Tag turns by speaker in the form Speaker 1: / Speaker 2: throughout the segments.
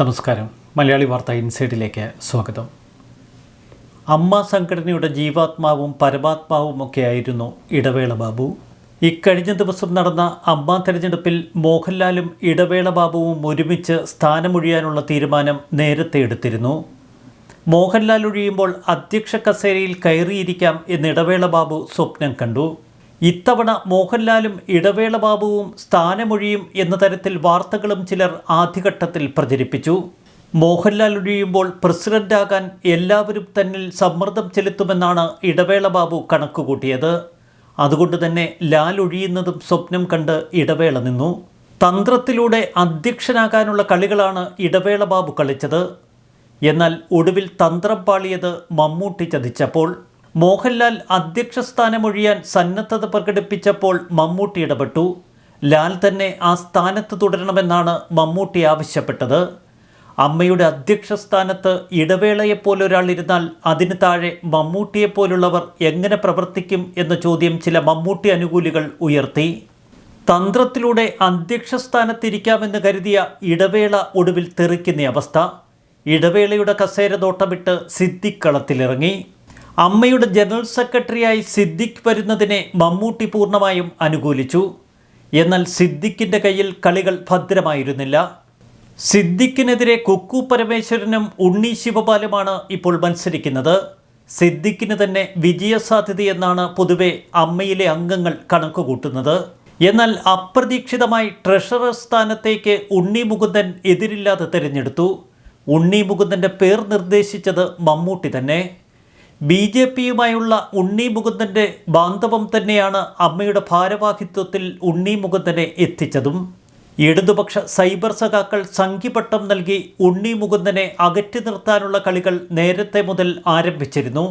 Speaker 1: നമസ്കാരം. മലയാളി വാർത്ത ഇൻസൈഡിലേക്ക് സ്വാഗതം. അമ്മ സംഘടനയുടെ ജീവാത്മാവും പരമാത്മാവും ഒക്കെയായിരുന്നു ഇടവേള ബാബു. ഇക്കഴിഞ്ഞ ദിവസം നടന്ന അമ്മ തെരഞ്ഞെടുപ്പിൽ മോഹൻലാലും ഇടവേള ബാബുവും ഒരുമിച്ച് സ്ഥാനമൊഴിയാനുള്ള തീരുമാനം നേരത്തെ എടുത്തിരുന്നു. മോഹൻലാൽ ഒഴിയുമ്പോൾ അധ്യക്ഷ കസേരയിൽ കയറിയിരിക്കാം എന്ന് ഇടവേള ബാബു സ്വപ്നം കണ്ടു. ഇത്തവണ മോഹൻലാലും ഇടവേള ബാബുവും സ്ഥാനമൊഴിയും എന്ന തരത്തിൽ വാർത്തകളും ചിലർ ആദ്യഘട്ടത്തിൽ പ്രചരിപ്പിച്ചു. മോഹൻലാൽ ഒഴിയുമ്പോൾ പ്രസിഡന്റാകാൻ എല്ലാവരും തന്നിൽ സമ്മർദ്ദം ചെലുത്തുമെന്നാണ് ഇടവേള ബാബു കണക്കുകൂട്ടിയത്. അതുകൊണ്ട് തന്നെ ലാൽ ഒഴിയുന്നതും സ്വപ്നം കണ്ട് ഇടവേള നിന്നു. തന്ത്രത്തിലൂടെ അധ്യക്ഷനാകാനുള്ള കളികളാണ് ഇടവേള ബാബു കളിച്ചത്. എന്നാൽ ഒടുവിൽ തന്ത്രം പാളിയത് മമ്മൂട്ടി ചതിച്ചപ്പോൾ. മോഹൻലാൽ അധ്യക്ഷ സ്ഥാനമൊഴിയാൻ സന്നദ്ധത പ്രകടിപ്പിച്ചപ്പോൾ മമ്മൂട്ടി ഇടപെട്ടു. ലാൽ തന്നെ ആ സ്ഥാനത്ത് തുടരണമെന്നാണ് മമ്മൂട്ടി ആവശ്യപ്പെട്ടത്. അമ്മയുടെ അധ്യക്ഷ സ്ഥാനത്ത് ഇടവേളയെപ്പോലെ ഒരാൾ ഇരുന്നാൽ അതിന് താഴെ മമ്മൂട്ടിയെപ്പോലുള്ളവർ എങ്ങനെ പ്രവർത്തിക്കും എന്ന ചോദ്യം ചില മമ്മൂട്ടി അനുകൂലികൾ ഉയർത്തി. തന്ത്രത്തിലൂടെ അധ്യക്ഷ സ്ഥാനത്തിരിക്കാമെന്ന് കരുതിയ ഇടവേള ഒടുവിൽ തെറിക്കുന്ന അവസ്ഥ. ഇടവേളയുടെ കസേര തോട്ടമിട്ട് സിദ്ദിഖ് കളത്തിലിറങ്ങി അമ്മയുടെ ജനറൽ സെക്രട്ടറിയായി സിദ്ദിഖ് വരുന്നതിനെ മമ്മൂട്ടി പൂർണമായും അനുകൂലിച്ചു. എന്നാൽ സിദ്ദിഖിന്റെ കയ്യിൽ കളികൾ ഭദ്രമായിരുന്നില്ല. സിദ്ദിഖിനെതിരെ കുക്കു പരമേശ്വരനും ഉണ്ണി ശിവപാലുമാണ് ഇപ്പോൾ മത്സരിക്കുന്നത്. സിദ്ദിഖിന് തന്നെ വിജയസാധ്യതയെന്നാണ് പൊതുവെ അമ്മയിലെ അംഗങ്ങൾ കണക്കുകൂട്ടുന്നത്. എന്നാൽ അപ്രതീക്ഷിതമായി ട്രഷറർ സ്ഥാനത്തേക്ക് ഉണ്ണി മുകുന്ദൻ എതിരില്ലാതെ തിരഞ്ഞെടുത്തു. ഉണ്ണി മുകുന്ദന്റെ പേർ നിർദ്ദേശിച്ചത് മമ്മൂട്ടി തന്നെ. ബി ജെ പിയുമായുള്ള ഉണ്ണി മുകുന്ദന്റെ ബാന്ധവം തന്നെയാണ് അമ്മയുടെ ഭാരവാഹിത്വത്തിൽ ഉണ്ണി മുകുന്ദനെ എത്തിച്ചതും. ഇടതുപക്ഷ സൈബർ സഖാക്കൾ സംഖ്യപട്ടം നൽകി ഉണ്ണി മുകുന്ദനെ അകറ്റി നിർത്താനുള്ള കളികൾ നേരത്തെ മുതൽ ആരംഭിച്ചിരുന്നു.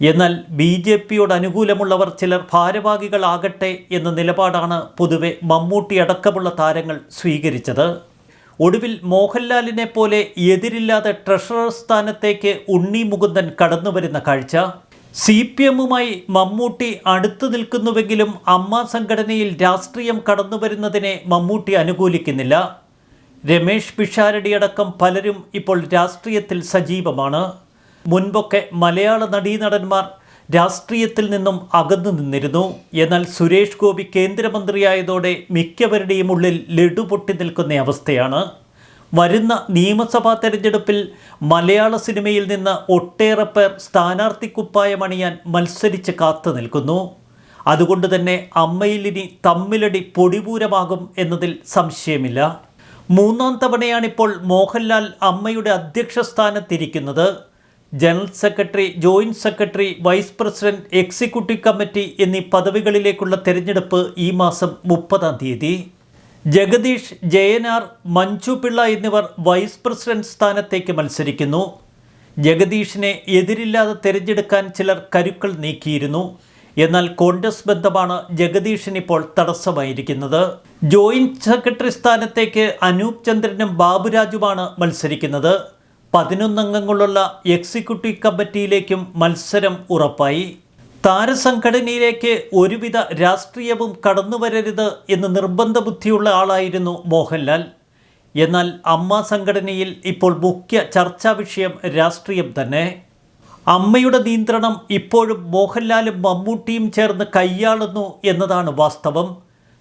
Speaker 1: എന്നാൽ ബി ജെ പിയോട് അനുകൂലമുള്ളവർ ചിലർ ഭാരവാഹികളാകട്ടെ എന്ന നിലപാടാണ് പൊതുവെ മമ്മൂട്ടി അടക്കമുള്ള താരങ്ങൾ സ്വീകരിച്ചത്. ഒടുവിൽ മോഹൻലാലിനെ പോലെ എതിരില്ലാതെ ട്രഷറർ സ്ഥാനത്തേക്ക് ഉണ്ണി മുകുന്ദൻ കടന്നുവരുന്ന കാഴ്ച. സി പി എമ്മുമായി മമ്മൂട്ടി അടുത്തു നിൽക്കുന്നുവെങ്കിലും അമ്മ സംഘടനയിൽ രാഷ്ട്രീയം കടന്നുവരുന്നതിനെ മമ്മൂട്ടി അനുകൂലിക്കുന്നില്ല. രമേഷ് പിഷാരടിയടക്കം പലരും ഇപ്പോൾ രാഷ്ട്രീയത്തിൽ സജീവമാണ്. മുൻപൊക്കെ മലയാള നടീനടന്മാർ രാഷ്ട്രീയത്തിൽ നിന്നും അകന്നു നിന്നിരുന്നു. എന്നാൽ സുരേഷ് ഗോപി കേന്ദ്രമന്ത്രിയായതോടെ മിക്കവരുടെയും ഉള്ളിൽ ലഡു പൊട്ടി നിൽക്കുന്ന അവസ്ഥയാണ്. വരുന്ന നിയമസഭാ തെരഞ്ഞെടുപ്പിൽ മലയാള സിനിമയിൽ നിന്ന് ഒട്ടേറെ പേർ സ്ഥാനാർത്ഥി കുപ്പായമണിയാൻ മത്സരിച്ച് കാത്തു നിൽക്കുന്നു. അതുകൊണ്ട് തന്നെ അമ്മയിലിനി തമ്മിലടി പൊടിപൂരമാകും എന്നതിൽ സംശയമില്ല. മൂന്നാം തവണയാണിപ്പോൾ മോഹൻലാൽ അമ്മയുടെ അധ്യക്ഷ സ്ഥാനത്തിരിക്കുന്നത് general secretary joint secretary vice president executive committee എന്നീ പദവികളിലേക്കുള്ള തെരഞ്ഞെടുപ്പ് ഈ മാസം മുപ്പതാം തീയതി. ജഗദീഷ് ജയനാർ മഞ്ജു പിള്ള എന്നിവർ വൈസ് പ്രസിഡന്റ് സ്ഥാനത്തേക്ക് മത്സരിക്കുന്നു. ജഗദീഷിനെ എതിരില്ലാതെ തിരഞ്ഞെടുക്കാൻ ചിലർ കരുക്കൾ നീക്കിയിരുന്നു. എന്നാൽ കോൺഗ്രസ് ബന്ധമാണ് ജഗദീഷിനിപ്പോൾ തടസ്സമായിരിക്കുന്നത്. ജോയിന്റ് സെക്രട്ടറി സ്ഥാനത്തേക്ക് അനൂപ് ചന്ദ്രനും ബാബുരാജുമാണ് മത്സരിക്കുന്നത്. പതിനൊന്നംഗങ്ങളുള്ള എക്സിക്യൂട്ടീവ് കമ്മിറ്റിയിലേക്കും മത്സരം ഉറപ്പായി. താരസംഘടനയിലേക്ക് ഒരുവിധ രാഷ്ട്രീയവും കടന്നുവരരുത് എന്ന് നിർബന്ധബുദ്ധിയുള്ള ആളായിരുന്നു മോഹൻലാൽ. എന്നാൽ അമ്മ സംഘടനയിൽ ഇപ്പോൾ മുഖ്യ ചർച്ചാ വിഷയം രാഷ്ട്രീയം തന്നെ. അമ്മയുടെ നിയന്ത്രണം ഇപ്പോഴും മോഹൻലാലും മമ്മൂട്ടിയും ചേർന്ന് കൈയാളുന്നു എന്നതാണ് വാസ്തവം.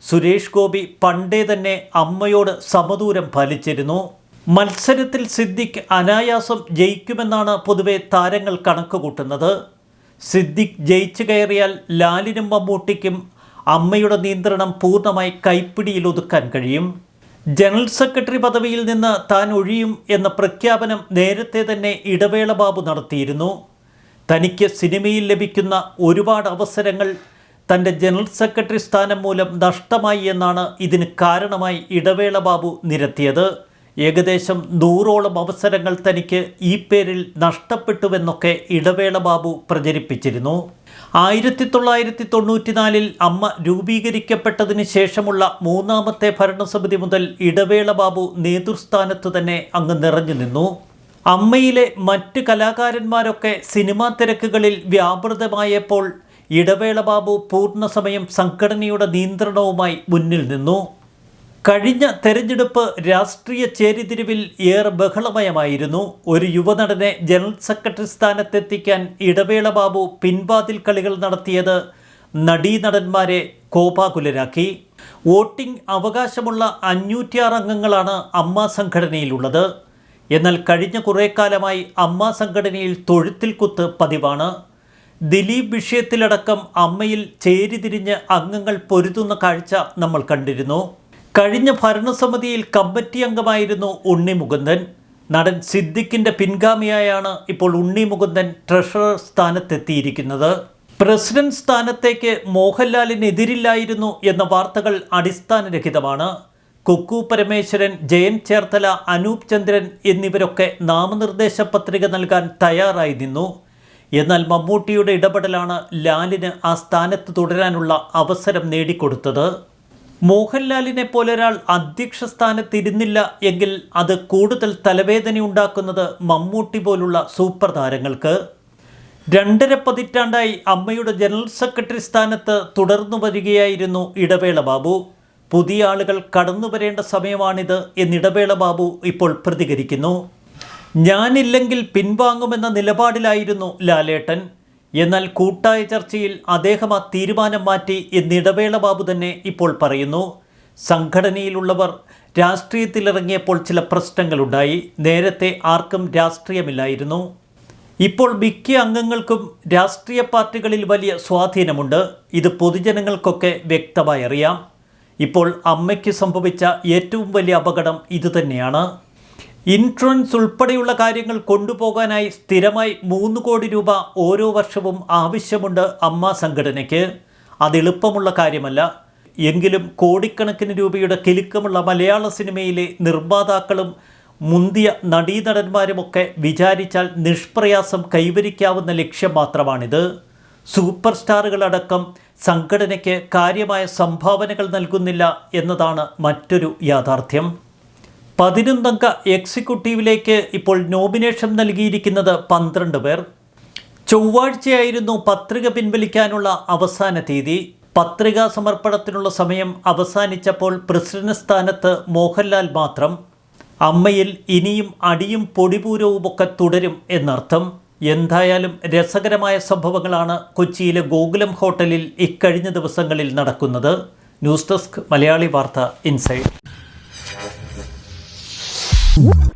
Speaker 1: സുരേഷ് ഗോപി പണ്ടേ തന്നെ അമ്മയോട് സമദൂരം പാലിച്ചിരുന്നു. മത്സരത്തിൽ സിദ്ദിഖ് അനായാസം ജയിക്കുമെന്നാണ് പൊതുവെ താരങ്ങൾ കണക്കുകൂട്ടുന്നത്. സിദ്ദിഖ് ജയിച്ചു കയറിയാൽ ലാലിനും മമ്മൂട്ടിക്കും അമ്മയുടെ നിയന്ത്രണം പൂർണമായി കൈപ്പിടിയിൽ ഒതുക്കാൻ കഴിയും. ജനറൽ സെക്രട്ടറി പദവിയിൽ നിന്ന് താൻ ഒഴിയും എന്ന പ്രഖ്യാപനം നേരത്തെ തന്നെ ഇടവേള ബാബു നടത്തിയിരുന്നു. തനിക്ക് സിനിമയിൽ ലഭിക്കുന്ന ഒരുപാട് അവസരങ്ങൾ തന്റെ ജനറൽ സെക്രട്ടറി സ്ഥാനം മൂലം നഷ്ടമായി എന്നാണ് ഇതിന് കാരണമായി ഇടവേള ബാബു നിരത്തിയത്. ഏകദേശം നൂറോളം അവസരങ്ങൾ തനിക്ക് ഈ പേരിൽ നഷ്ടപ്പെട്ടുവെന്നൊക്കെ ഇടവേള ബാബു പ്രചരിപ്പിച്ചിരുന്നു. ആയിരത്തി തൊള്ളായിരത്തി തൊണ്ണൂറ്റിനാലിൽ അമ്മ രൂപീകരിക്കപ്പെട്ടതിന് ശേഷമുള്ള മൂന്നാമത്തെ ഭരണസമിതി മുതൽ ഇടവേള ബാബു നേതൃസ്ഥാനത്ത് തന്നെ അങ്ങ് നിറഞ്ഞു നിന്നു. അമ്മയിലെ മറ്റ് കലാകാരന്മാരൊക്കെ സിനിമാ തിരക്കുകളിൽ വ്യാപൃതമായപ്പോൾ ഇടവേള ബാബു പൂർണസമയം സംഘടനയുടെ നിയന്ത്രണവുമായി മുന്നിൽ നിന്നു. കഴിഞ്ഞ തെരഞ്ഞെടുപ്പ് രാഷ്ട്രീയ ചേരിതിരിവിൽ ഏറെ ബഹളമയമായിരുന്നു. ഒരു യുവനടനെ ജനറൽ സെക്രട്ടറി സ്ഥാനത്തെത്തിക്കാൻ ഇടവേള ബാബു പിൻവാതിൽ കളികൾ നടത്തിയത് നടീനടന്മാരെ കോപാകുലരാക്കി. വോട്ടിംഗ് അവകാശമുള്ള അഞ്ഞൂറ്റിയാറ് അംഗങ്ങളാണ് അമ്മ സംഘടനയിലുള്ളത്. എന്നാൽ കഴിഞ്ഞ കുറേ കാലമായി അമ്മ സംഘടനയിൽ തൊഴുത്തിൽ കുത്ത് പതിവാണ്. ദിലീപ് വിഷയത്തിലടക്കം അമ്മയിൽ ചേരിതിരിഞ്ഞ് അംഗങ്ങൾ പൊരുതുന്ന കാഴ്ച നമ്മൾ കണ്ടിരുന്നു. കഴിഞ്ഞ ഭരണസമിതിയിൽ കമ്മിറ്റി അംഗമായിരുന്നു ഉണ്ണി മുകുന്ദൻ. നടൻ സിദ്ദിഖിന്റെ പിൻഗാമിയായാണ് ഇപ്പോൾ ഉണ്ണി മുകുന്ദൻ ട്രഷറർ സ്ഥാനത്തെത്തിയിരിക്കുന്നത്. പ്രസിഡന്റ് സ്ഥാനത്തേക്ക് മോഹൻലാലിനെതിരില്ലായിരുന്നു എന്ന വാർത്തകൾ അടിസ്ഥാനരഹിതമാണ്. കുക്കു പരമേശ്വരൻ ജയൻ ചേർത്തല അനൂപ് ചന്ദ്രൻ എന്നിവരൊക്കെ നാമനിർദ്ദേശ പത്രിക നൽകാൻ തയ്യാറായി നിന്നു. എന്നാൽ മമ്മൂട്ടിയുടെ ഇടപെടലാണ് ലാലിന് ആ സ്ഥാനത്ത് തുടരാനുള്ള അവസരം നേടിക്കൊടുത്തത്. മോഹൻലാലിനെ ഒരാൾ അധ്യക്ഷ സ്ഥാനത്തിരുന്നില്ല എങ്കിൽ അത് കൂടുതൽ തലവേദന ഉണ്ടാക്കുന്നത് മമ്മൂട്ടി പോലുള്ള സൂപ്പർ താരങ്ങൾക്ക്. രണ്ടര പതിറ്റാണ്ടായി അമ്മയുടെ ജനറൽ സെക്രട്ടറി സ്ഥാനത്ത് തുടർന്നു വരികയായിരുന്നു ഇടവേള ബാബു. പുതിയ ആളുകൾ കടന്നു വരേണ്ട സമയമാണിത് എന്നിടവേള ബാബു ഇപ്പോൾ പ്രതികരിക്കുന്നു. ഞാനില്ലെങ്കിൽ പിൻവാങ്ങുമെന്ന നിലപാടിലായിരുന്നു ലാലേട്ടൻ. എന്നാൽ കൂട്ടായ ചർച്ചയിൽ അദ്ദേഹം ആ തീരുമാനം മാറ്റി എന്നിടവേള ബാബു തന്നെ ഇപ്പോൾ പറയുന്നു. സംഘടനയിലുള്ളവർ രാഷ്ട്രീയത്തിലിറങ്ങിയപ്പോൾ ചില പ്രശ്നങ്ങളുണ്ടായി. നേരത്തെ ആർക്കും രാഷ്ട്രീയമില്ലായിരുന്നു. ഇപ്പോൾ മിക്ക അംഗങ്ങൾക്കും രാഷ്ട്രീയ പാർട്ടികളിൽ വലിയ സ്വാധീനമുണ്ട്. ഇത് പൊതുജനങ്ങൾക്കൊക്കെ വ്യക്തമായി അറിയാം. ഇപ്പോൾ അമ്മയ്ക്ക് സംഭവിച്ച ഏറ്റവും വലിയ അപകടം ഇതുതന്നെയാണ്. ഇൻഷുറൻസ് ഉൾപ്പെടെയുള്ള കാര്യങ്ങൾ കൊണ്ടുപോകാനായി സ്ഥിരമായി മൂന്ന് കോടി രൂപ ഓരോ വർഷവും ആവശ്യമുണ്ട് അമ്മ സംഘടനയ്ക്ക്. അതെളുപ്പമുള്ള കാര്യമല്ല. എങ്കിലും കോടിക്കണക്കിന് രൂപയുടെ കിലുക്കമുള്ള മലയാള സിനിമയിലെ നിർമ്മാതാക്കളും മുന്തിയ നടീനടന്മാരുമൊക്കെ വിചാരിച്ചാൽ നിഷ്പ്രയാസം കൈവരിക്കാവുന്ന ലക്ഷ്യം മാത്രമാണിത്. സൂപ്പർ സ്റ്റാറുകളടക്കം സംഘടനയ്ക്ക് കാര്യമായ സംഭാവനകൾ നൽകുന്നില്ല എന്നതാണ് മറ്റൊരു യാഥാർത്ഥ്യം. പതിനൊന്നംഗ എക്സിക്യൂട്ടീവിലേക്ക് ഇപ്പോൾ നോമിനേഷൻ നൽകിയിരിക്കുന്നത് പന്ത്രണ്ട് പേർ. ചൊവ്വാഴ്ചയായിരുന്നു പത്രിക പിൻവലിക്കാനുള്ള അവസാന തീയതി. പത്രികാ സമർപ്പണത്തിനുള്ള സമയം അവസാനിച്ചപ്പോൾ പ്രസിഡന്റ് സ്ഥാനത്ത് മോഹൻലാൽ മാത്രം. അമ്മയിൽ ഇനിയും അടിയും പൊടിപൂരവുമൊക്കെ തുടരും എന്നർത്ഥം. എന്തായാലും രസകരമായ സംഭവങ്ങളാണ് കൊച്ചിയിലെ ഗോകുലം ഹോട്ടലിൽ ഇക്കഴിഞ്ഞ ദിവസങ്ങളിൽ നടക്കുന്നത്. ന്യൂസ് ഡെസ്ക് മലയാളി വാർത്ത ഇൻസൈഡ്. Woo!